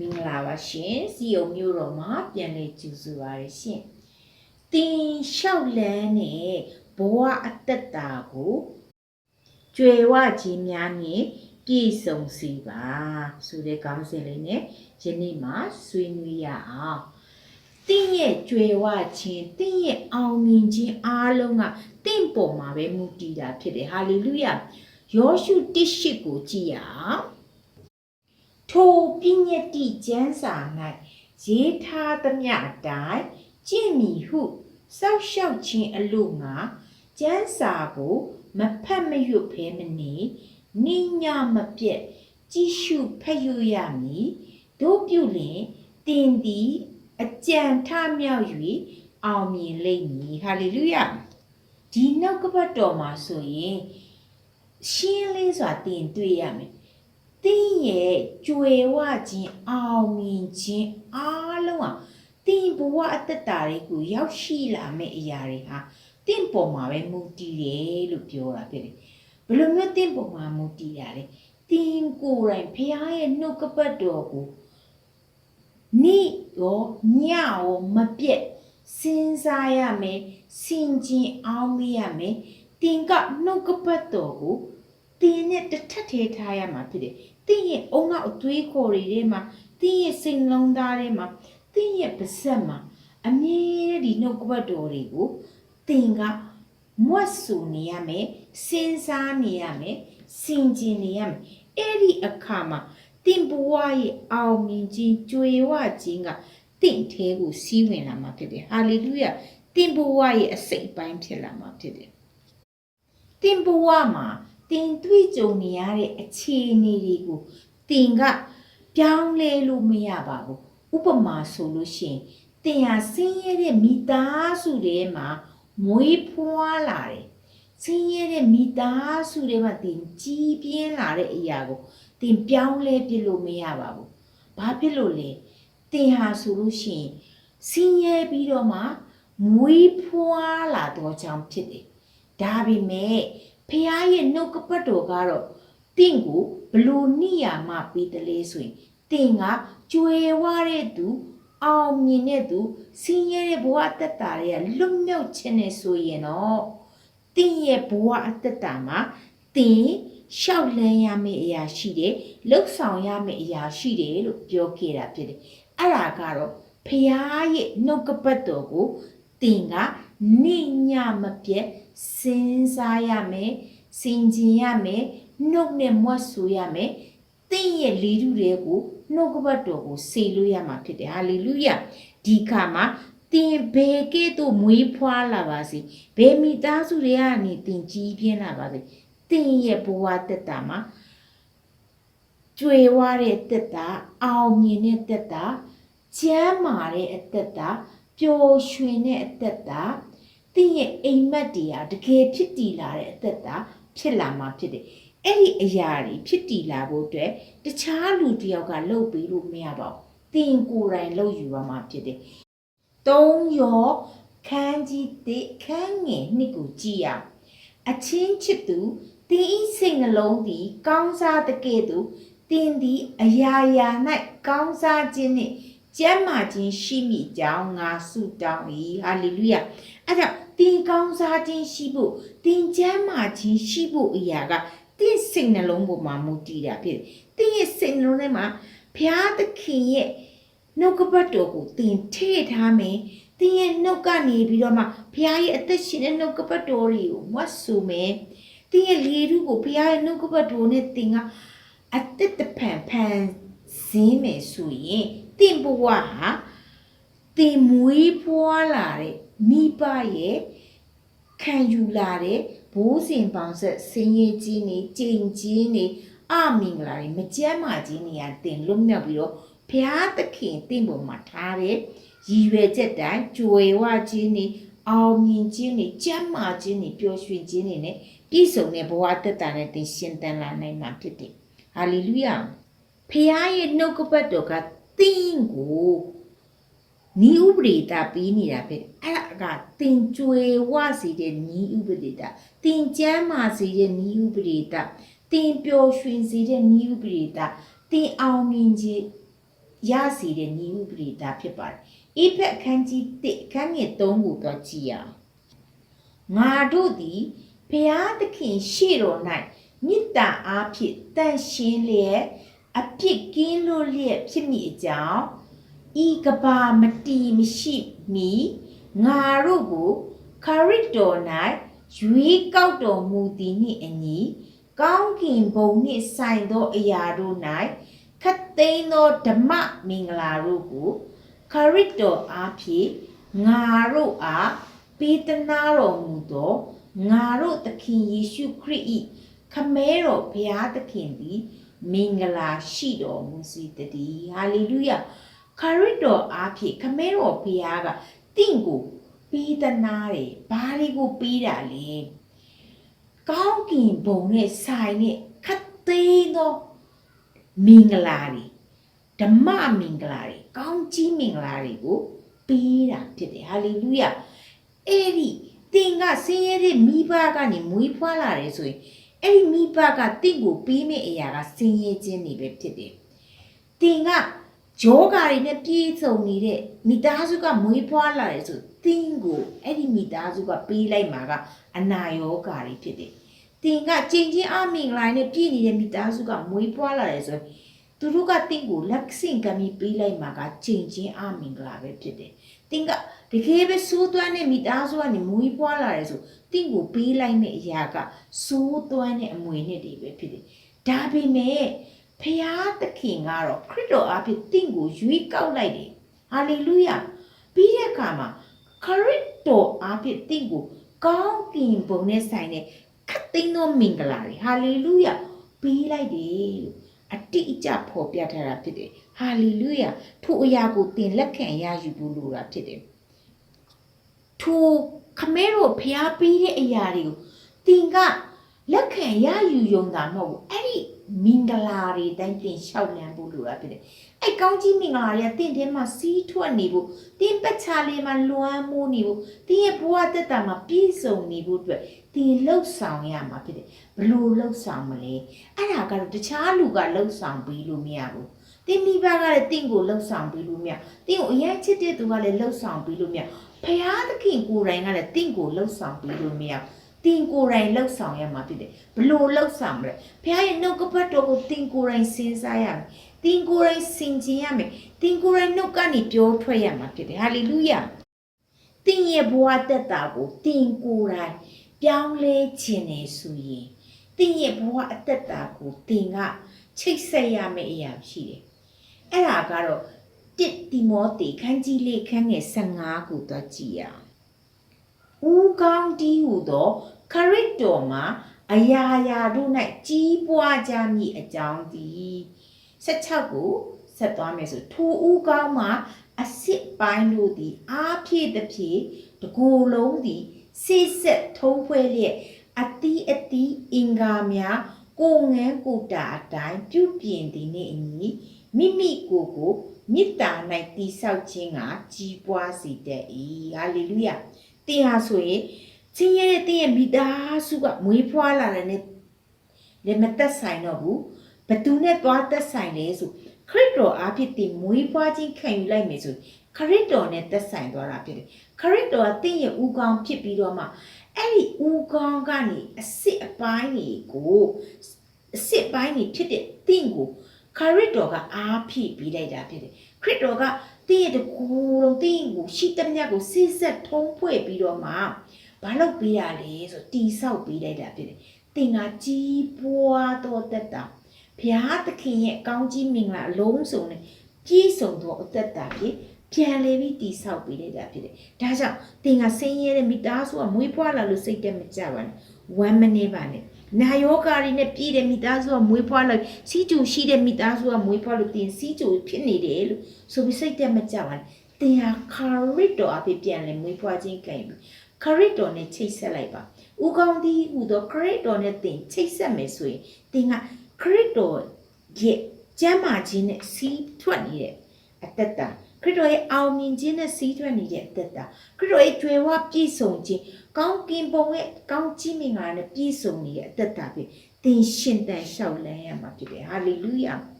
မင်္ဂလာပါရှင်စီယုံမျိုးတော်မှာပြန်လည်ကြိုဆိုပါရရှင်တင်လျှောက်လန်းနဲ့ဘဝအတ္တတာကိုကြွယ်ဝခြင်းများနဲ့ပြည့်စုံစေပါဆိုတဲ့ခေါင်းစဉ်လေးနဲ့ယနေ့မှာဆွေးနွေးရအောင်တင်းရဲ့ကြွယ်ဝခြင်းတင်းရဲ့အောင်မြင်ခြင်းအားလုံးကတင့်ပေါ်မှာပဲမူတည်တာဖြစ်တယ်ဟာလေလုယာယောရှုတစ်ရှိကိုကြည့်ရအောင် ထိုပြည့်ညက်တိကျမ်းစာ၌ရေးထားသမျှအတိုင်းကျင့်မည်ဟုစောက်ရှောက်ခြင်းအလို့ငါကျမ်းစာကို မဖတ်မရွတ်ဖဲမနေနိညာမပြတ်ကြည့်ရှုဖတ်ရွတ်ရမည်တို့ပြုလင်တင်သည်အကြံထမြောက်၍အောင်မြင်လိမ့်မည်ဟာလေလုယဒီနောက်ကပတ်တော်မှာဆိုရင်ရှင်းလင်းစွာတင်တွေ့ရမယ် တင်းရဲ့ကြွယ်ဝခြင်းအောင်မြင်ခြင်းအားလုံးဟာတင်းဘဝအတ္တတာတွေကိုရောက်ရှိလာမယ့်အရာတွေဟာတင်းပေါ်မှာပဲမူတည်တယ်လို့ပြောတာဖြစ်တယ်ဘယ်လိုမျိုးတင်းပေါ်မှာမူတည်တာလဲတင်းကိုယ်တိုင်ဖခင်ရဲ့နှုတ်ကပတ်တော်ကိုနေ့ရောညရောမပြတ်စဉ်းစားရမယ်စင်ကျင်အောင်မရမယ်တင်းကနှုတ်ကပတ်တော်ကိုတင်းနဲ့တစ်ထပ်သေးထားရမှာဖြစ်တယ် တင်းရဲ့အုံနောက်အသွေးခေါ်တွေထဲမှာတင်းရဲ့စိတ်နှလုံးသားထဲမှာတင်းရဲ့ပါဇက်မှာအမြဲတည်းဒီနှုတ်ကပတ်တော်တွေကိုတင်းကမွတ်ဆူနေရမယ်စဉ်းစားနေရမယ်စင်ကျင်နေရမယ်အဲ့ဒီအခါမှာတင်းဘဝရဲ့အောင်မြင်ခြင်းကြွယ်ဝခြင်းကတင့်သေးကိုစီးဝင်လာမှာဖြစ်တယ်ဟာလေလုယတင်းဘဝရဲ့အစိတ်အပိုင်းဖြစ်လာမှာဖြစ်တယ်တင်းဘဝမှာ တင်တွေ့ကြုံနေရတဲ့အခြေအနေတွေကိုတင်ကပြောင်းလဲလို့မရပါဘူးဥပမာဆိုလို့ရှိရင်တင်ဟာဆင်းရဲတဲ့မိသားစုတွေမှာမွေးဖွားလာတယ်ဆင်းရဲတဲ့မိသားစုတွေမှာတင်ကြီးပြင်းလာတဲ့အရာကိုတင်ပြောင်းလဲပြလို့မရပါဘူးဘာဖြစ်လို့လဲတင်ဟာဆိုလို့ရှိရင်ဆင်းရဲပြီးတော့မှမွေးဖွားလာတော့ကြောင့်ဖြစ်တယ်ဒါပေမဲ့ ဖះရဲ့နှုတ်ကပတ်တော်ကတော့တင့်ကိုဘလို့နိယာမပေးတယ်လဲဆိုရင်တင်ကကြွယ်ဝတဲ့သူ အောင်မြင်တဲ့သူဆင်းရဲတဲ့ဘဝအတ္တတာတွေကလွတ်မြောက်ခြင်းနဲ့ဆိုရင်တော့တင်ရဲ့ဘဝအတ္တတာမှာတင်ရှောက်လန်းရမယ့်အရာရှိတယ်လှုပ်ဆောင်ရမယ့်အရာရှိတယ်လို့ပြောခဲ့တာဖြစ်တယ်အဲ့ဒါကတော့ဖះရဲ့နှုတ်ကပတ်တော်ကိုတင်ကနိညာမပြတ် စဉ်းစားရမယ်စင်ကျင်ရမယ်နှုတ်နဲ့မွတ်ဆူရမယ်သင်ရဲ့လေထုတွေကိုနှုတ်ကပတ်တော်ကိုစေလို့ရမှာဖြစ်တယ်ဟာလေလုယဒီခါမှာသင်ဘယ်ကဲ့သို့မွေးဖွားလာပါစေဘယ်မိသားစုတွေကနေသင်ကြီးပြင်းလာပါစေသင်ရဲ့ဘဝတက်တာမှာကျွေဝတဲ့တက်တာအောင်မြင်တဲ့တက်တာကျမ်းမာတဲ့အသက်တာပျော်ရွှင်တဲ့အသက်တာ တင့်ရဲ့အိမ်မက်တွေကတကယ်ဖြစ်တည်လာတဲ့အသက်တာဖြစ်လာမှာဖြစ်တယ်။အဲ့ဒီအရာတွေဖြစ်တည်လာဖို့အတွက်တခြားလူတစ်ယောက်ကလှုပ်ပေးလို့မရပါဘူး။တင်ကိုယ်တိုင်လှုပ်ယူရမှာဖြစ်တယ်။သုံးရောခန်းကြီးတိခန်းငယ်နှစ်ကိုကြည့်ရအောင်။အချင်းချစ်သူတင်ဤစိတ်နှလုံးသည် ကောင်းစားတဲ့ကဲ့သို့တင်သည်အရာရာ၌ကောင်းစားခြင်းနှင့် ကျမ်းမာခြင်းရှိမိကြောင်းငါဆုတောင်း၏ဟာလေလုယအဲ့ကြောင့်တင်ကောင်းစားခြင်းရှိဖို့တင်ကျမ်းမာခြင်းရှိဖို့အရာကတင်စိတ်နှလုံးပေါ်မှာမူတည်တာဖြစ်တယ်တင်ရဲ့စိတ်နှလုံးထဲမှာဘုရားသခင်ရဲ့နှုတ်ကပတ်တော်ကိုတင်ထည့်ထားမယ်တင်ရဲ့နှုတ်ကနေပြီးတော့မှဘုရားရဲ့အသက်ရှင်တဲ့နှုတ်ကပတ်တော်တွေကိုမွတ်ဆိုမယ်တင်ရဲ့လေထုကိုဘုရားရဲ့နှုတ်ကပတ်တော်နဲ့တင်ကအသက်တဖန်ဖန်စင်းမယ်ဆိုရင် တင့်ဘဝဟာတင်မွေးဖွားလာတဲ့မိဘရဲ့ခံယူလာတဲ့ဘိုးစဉ်ပေါင်းဆက်ဆင်းရဲကြီးနေကြင်ကြီးနေအမင်္ဂလာတွေမကြမ်းမာကြီးနေရတင်လွတ်မြောက်ပြီးတော့ဘုရားသခင်တင့်ပေါ်မှာထားတဲ့ရည်ရွယ်ချက်တိုင်းကြွယ်ဝခြင်းနေအောင်မြင်ခြင်းနေကြမ်းမာခြင်းနေပျော်ရွှင်ခြင်းနေနဲ့ပြည့်စုံတဲ့ဘဝတက်တာနဲ့တင်ရှင်တန်လာနိုင်မှာဖြစ်တယ်ဟာလေလုယာဖခင်ရဲ့နှုတ်ကပတ်တော်က တင်းကိုနီးဥပဒေတာပြီးနေတာဖြစ်တယ်အဲ့ဒါကတင်ကြွယ်ဝစီတဲ့နီးဥပဒေတာတင်ကျမ်းမာစီတဲ့နီးဥပဒေတာတင်ပျော်ရွှင်စီတဲ့နီးဥပဒေတာတင်အောင်မြင်ခြင်းရစီတဲ့ညီဥပဒေသားဖြစ်ပါတယ်။အေဖက်အခန်းကြီး1အခန်းငယ်3ကိုတော့ကြည့်ရအောင်။ငါတို့သည်ဖျားသခင်ရှေ့တော်၌မေတ္တာအားဖြင့်တန်ရှင်းလျက် အပြစ်ကင်းလို့လျက်ဖြစ်မိအကြောင်းဤကဘာမတီမရှိမီငါတို့ကိုခရစ်တော်၌ရွေးကောက်တော်မူသည်နှင့်အညီကောင်းကင်ဘုံနှင့်ဆိုင်သောအရာတို့၌ခတ်သိမ်းသောဓမ္မမင်္ဂလာတို့ကိုခရစ်တော်အားဖြင့်ငါတို့အားပေးသနာတော်မူသောငါတို့သခင်ယေရှုခရစ်၏ခမဲတော်ဘုရားသခင်သည် မင်္ဂလာရှိတော်မူစေတည်းဟာလေလုယခရစ်တော်အားဖြင့်ခမဲတော်ဘုရားကတင့်ကိုပေးသနာတယ်ဘာတွေကိုပေးတာလဲကောင်းကင်ဘုံနဲ့ဆိုင်နဲ့ခတ်သိမ်းသောမင်္ဂလာတွေဓမ္မမင်္ဂလာတွေကောင်းကြီးမင်္ဂလာတွေကိုပေးတာဖြစ်တယ်ဟာလေလုယအဲ့ဒီတင်ကဆင်းရဲတဲ့မိဘကနေမွေးဖွားလာတယ်ဆိုရင် အဲ့ဒီမိဘကတင့်ကိုပေးမယ့်အရာကဆင်းရဲခြင်းတွေပဲဖြစ်တယ်တင်ကဂျောဂါတွေနဲ့ပြည့်စုံနေတဲ့မိသားစုကမွေးဖွားလာတယ်ဆိုတင်းကိုအဲ့ဒီမိသားစုကပေးလိုက်မှာကအနာရောဂါတွေဖြစ်တယ်။တင်းကကြင်ချင်းအမင်္ဂလာနဲ့ပြည့်နေတဲ့မိသားစုကမွေးဖွားလာတယ်ဆိုရင် သူတို့ကတင်းကိုလက်ဆင့်ကမ်းပြီးပေးလိုက်မှာကကြင်ချင်းအမင်္ဂလာပဲဖြစ်တယ်။တင်းကတကယ်ပဲစိုးသွမ်းတဲ့မိသားစုကနေမွေးဖွားလာတယ်ဆိုတင်းကိုပေးလိုက်မယ့်အရာကစိုးသွမ်းတဲ့အမွေနဲ့တွေပဲဖြစ်တယ်။ဒါပေမဲ့ဖျားသခင်ကတော့ခရစ်တော်အဖြစ်တင့်ကိုရွေးကောက်လိုက်တယ်။ဟာလေလုယ။ပြီးတဲ့အခါမှာခရစ်တော်အားဖြင့်တင့်ကိုကောင်းကင်ဘုံနဲ့ဆိုင်တဲ့ခတ်သိမ်းသောမင်္ဂလာတွေဟာလေလုယပေးလိုက်တယ်လို့ အတိအကျဖော်ပြထားတာဖြစ်တယ်ဟာလေလုယထိုအရာကိုသင်လက်ခံရယူဖို့လိုတာဖြစ်တယ်ထိုခမဲတော်ဖျားပေးတဲ့အရာတွေကိုသင်ကလက်ခံရယူယုံတာမဟုတ်ဘူးအဲ့ဒီမင်္ဂလာတွေတိုင်းသင်လျှောက်လန်း ဖို့လိုတာဖြစ်တယ်အဲ့ကောင်းကြီးမင်္ဂလာတွေကတင့်ထဲမှာစီးထွက်နေဖို့တင်းပတ်ချလေးမှာလွမ်းမိုးနေဖို့တင်းရဲ့ဘဝတက်တာမှာပြည့်စုံနေဖို့အတွက်တင်းလှုပ်ဆောင်ရမှာဖြစ်တယ်ဘလို့လှုပ်ဆောင်မလဲအဲ့ဒါကတော့တခြားလူကလှုပ်ဆောင်ပြီးလို့မရဘူးတင်းမိဘကလည်းတင့်ကိုလှုပ်ဆောင်ပြီးလို့မရတင်းကိုအရင်ချစ်တဲ့သူကလည်းလှုပ်ဆောင်ပြီးလို့မရဖရာသခင်ကိုယ်တိုင်ကလည်းတင့်ကိုလှုပ်ဆောင်ပြီးလို့မရတင်ကိုယ်တိုင်လှုပ်ဆောင်ရမှာဖြစ်တယ်ဘလို့လှုပ်ဆောင်မလဲဖခင်ရဲ့နှုတ်ကပတ်တော်ကိုတင်ကိုယ်တိုင်စဉ်းစားရမယ်တ င်ကိုယ်တိုင်ဆင်ခြင်ရမယ်တင်ကိုယ်တိုင်နှုတ်ကနေပြောထွက်ရမှာဖြစ်တယ်ဟာလေလုယာတင်ရဲ့ဘဝတက်တာကိုတင်ကိုယ်တိုင်ပြောင်းလဲခြင်းနေဆိုရင်တင်ရဲ့ဘဝအသက်တာကိုတင်ကချိတ်ဆက်ရမယ့်အရာရှိတယ်အဲ့ဒါကတော့တစ်တီမောသေခန်းကြီးလေးခန်းငယ်15ကိုတော့ကြည့်ရအောင်ဦးကောင်းတီးဟူသောခရစ်တော်မှာအရာရာတို့၌ကြီးပွားကြမည်အကြောင်းသည် 16ကိုဆက်သွားမယ်ဆိုထိုဦးကောင်းမှာအစ်စ်ပိုင်းတို့သည်အားဖြည့်သည်ဖြည့်တကိုယ်လုံးသည်စိတ်ဆက်ထုံးဖွဲလျက်အတီးအတီးအင်္ဂါများကိုငန်းကိုတာအတိုင်းပြုပြင်သည်နှင့်အညီမိမိကိုယ်ကိုမေတ္တာ၌တိဆောက်ခြင်းကကြီးပွားစေတတ်၏ဟာလေလုယတင်ဟာဆိုရင်ချင်းရဲတဲ့တင်းရဲ့မိသားစုကမွေးဖွားလာတဲ့နဲ့လည်းမသက်ဆိုင်တော့ဘူး ဘသူနဲ့သွားသက်ဆိုင်လဲဆိုခရစ်တော်အားဖြင့်တင်မွေးဖွားခြင်းခံယူလိုက်မယ်ဆိုခရစ်တော်နဲ့သက်ဆိုင်သွားတာဖြစ်တယ်ခရစ်တော်ကတင့်ရဲ့ဦးခေါင်းဖြစ်ပြီးတော့မှအဲ့ဒီဦးခေါင်းကနေအစ်စ်အပိုင်းတွေကိုအစ်စ်ပိုင်းတွေဖြစ်တဲ့တင့်ကိုခရစ်တော်ကအားဖြည့်ပြီးလိုက်တာဖြစ်တယ်ခရစ်တော်ကတင့်ရဲ့တကူလုံးတင့်ကိုရှိသမျှကိုစိဆက်ထုံးဖွဲ့ပြီးတော့မှဘာလုပ်ပေးရလဲဆိုတီဆောက်ပေးလိုက်တာဖြစ်တယ်တင်ကကြီးပွားတော့တက်တာ ဘုရားသခင်ရဲ့ကောင်းကြီးမင်္ဂလာအလုံးစုံနဲ့ပြည့်စုံသောအသက်တာဖြစ်ပြန်လေပြီးတီဆောက်ပေးလိုက်တာဖြစ်တယ်ဒါကြောင့်တင်ကဆင်းရဲတဲ့မိသားစုကမွေးဖွားလာလို့စိတ်တက်မကြပါနဲ့ဝမ်းမနေပါနဲ့နာယောဂါတွေနဲ့ပြည်တဲ့မိသားစုကမွေးဖွားလို့စီးကြိုရှိတဲ့မိသားစုကမွေးဖွားလို့တင်စီးကြိုဖြစ်နေတယ်လို့ဆိုပြီးစိတ်တက်မကြပါနဲ့တင်ဟာခါရစ်တော်အဖြစ်ပြန်လေမွေးဖွားခြင်းကံပြီခရစ်တော်နဲ့ချိတ်ဆက်လိုက်ပါ။ဥကောင်းသည်ဟူသောခရစ်တော်နဲ့သင်ချိတ်ဆက်မယ်ဆိုရင်သင်က ခရစ်တော်ရဲ့ကျမ်းမာခြင်းနဲ့စီးထွက်နေတဲ့အသက်တာခရစ်တော်ရဲ့အောင်မြင်ခြင်းနဲ့စီးထွက်နေတဲ့အသက်တာခရစ်တော်ရဲ့ကြွယ်ဝပြည့်စုံခြင်းကောင်းကင်ဘုံရဲ့ကောင်းချီးမင်္ဂလာနဲ့ပြည့်စုံနေတဲ့အသက်တာဖြစ်သင်ရှင်တန်လျှောက်လန်းရမှာဖြစ်တယ်ဟာလေလုယာ။